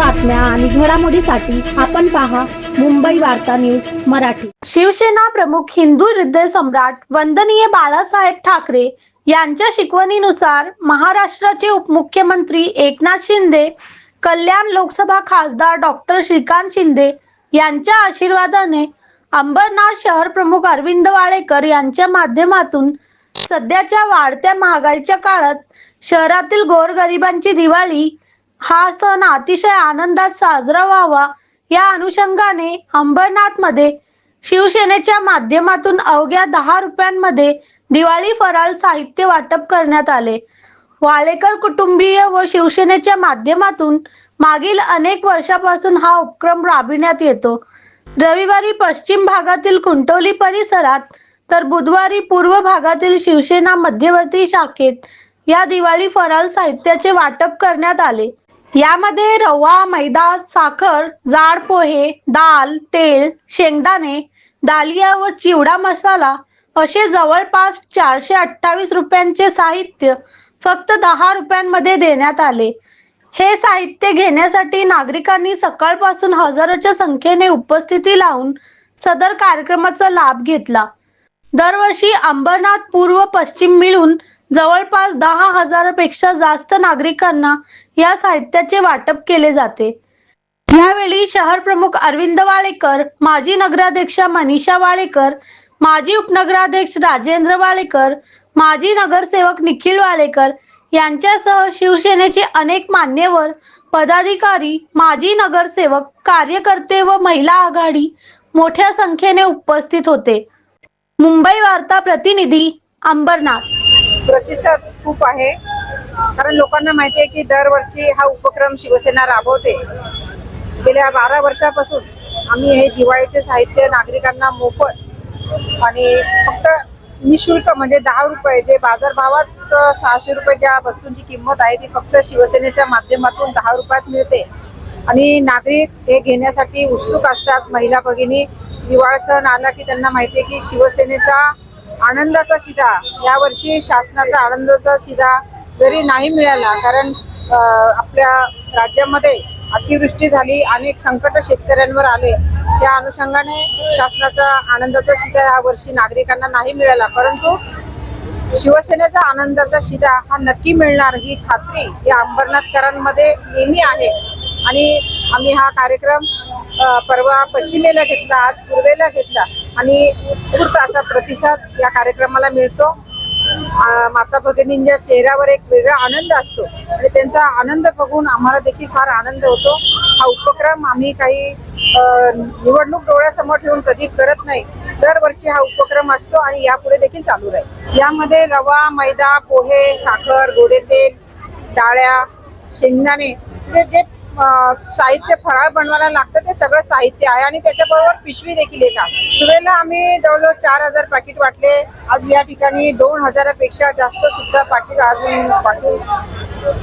बातम्या आणि घडामोडीसाठी आपण पहा मुंबई वार्ता न्यूज मराठी. शिवसेना प्रमुख हिंदू हृदय सम्राट वंदनीय बाळासाहेब ठाकरे यांच्या शिकवणीनुसार महाराष्ट्राचे उपमुख्यमंत्री एकनाथ शिंदे कल्याण लोकसभा खासदार डॉक्टर श्रीकांत शिंदे यांच्या आशीर्वादाने अंबरनाथ शहर प्रमुख अरविंद वाळेकर यांच्या माध्यमातून सध्याच्या वाढत्या महागाईच्या काळात शहरातील गोरगरिबांची दिवाळी हा सण अतिशय आनंदात साजरा व्हावा. या अनुषंगाने अंबरनाथमध्ये शिवसेनेच्या माध्यमातून अवघ्या दहा रुपयांमध्ये दिवाळी फराळ साहित्य वाटप करण्यात आले. वाळेकर कुटुंबीय व शिवसेनेच्या माध्यमातून मागील अनेक वर्षापासून हा उपक्रम राबविण्यात येतो. रविवारी पश्चिम भागातील कुंटोली परिसरात तर बुधवारी पूर्व भागातील शिवसेना मध्यवर्ती शाखेत या दिवाळी फराळ साहित्याचे वाटप करण्यात आले. यामध्ये रवा मैदा साखर जाड पोहे दाल तेल शेंगदाणे दालिया व चिवडा मसाला असे जवळपास चारशे अठ्ठावीस रुपयांचे साहित्य फक्त दहा रुपयांमध्ये देण्यात आले. हे साहित्य घेण्यासाठी नागरिकांनी सकाळपासून हजारोच्या संख्येने उपस्थिती लावून सदर कार्यक्रमाचा लाभ घेतला. दरवर्षी अंबरनाथ पूर्व पश्चिम मिळून जवळपास दहा हजारापेक्षा जास्त नागरिकांना या साहित्याचे वाटप केले जाते. यावेळी शहर प्रमुख अरविंद वाळेकर माजी नगराध्यक्षा मनीषा वाळेकर माजी उपनगराध्यक्ष राजेंद्र वाळेकर माजी नगरसेवक निखिल वाळेकर यांच्यासह शिवसेनेचे अनेक मान्यवर पदाधिकारी माजी नगरसेवक कार्यकर्ते व महिला आघाडी मोठ्या संख्येने उपस्थित होते. मुंबई वार्ता प्रतिनिधी अंबरनाथ. प्रतिसाद खूप आहे. कारण लोकांना माहिती आहे की दरवर्षी हा उपक्रम शिवसेना राबवते. गेल्या बारा वर्षापासून आम्ही हे दिवाळीचे साहित्य नागरिकांना मोफत आणि फक्त निशुल्क म्हणजे दहा रुपये जे बाजारभावात सहाशे रुपये ज्या वस्तूंची किंमत आहे ती फक्त शिवसेनेच्या माध्यमातून दहा रुपयात मिळते. आणि नागरिक हे घेण्यासाठी उत्सुक असतात. महिला भगिनी दिवाळ सण आला की त्यांना माहिती आहे की शिवसेनेचा आनंदाचा शिधा यावर्षी शासनाचा आनंदाचा शिधा जरी नाही मिळाला कारण आपल्या राज्यामध्ये अतिवृष्टी झाली अनेक संकट शेतकऱ्यांवर आले त्या अनुषंगाने शासनाचा आनंदाचा शिधा या वर्षी नागरिकांना नाही मिळाला. परंतु शिवसेनेचा आनंदाचा शिधा हा नक्की मिळणार ही खात्री या अंबरनाथकरांमध्ये नेहमी आहे. आणि आम्ही हा कार्यक्रम परवा पश्चिमेला घेतला आज पूर्वेला घेतला. आणि उत्स्फूर्त असा प्रतिसाद या कार्यक्रमाला मिळतो. माता भगिनींच्या चेहऱ्यावर एक वेगळा आनंद असतो. आणि त्यांचा आनंद बघून आम्हाला देखील फार आनंद होतो. हा उपक्रम आम्ही काही निवडणूक डोळ्यासमोर ठेवून कधी करत नाही. दरवर्षी हा उपक्रम असतो आणि यापुढे देखील चालू राहील. यामध्ये रवा मैदा पोहे साखर गोडे तेल डाळ्या शेंगदाणे सगळे जे साहित्य फराळ बनवायला लागतं ते सगळं साहित्य आहे आणि त्याच्याबरोबर पिशवी देखील एक आहे आम्ही जवळजवळ चार हजार पाकिट वाटले. आज या ठिकाणी दोन हजारापेक्षा जास्त सुद्धा पाकिट अजून वाटून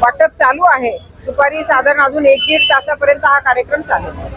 वाटप चालू आहे. दुपारी साधारण अजून एक दीड तासापर्यंत हा कार्यक्रम चालेल.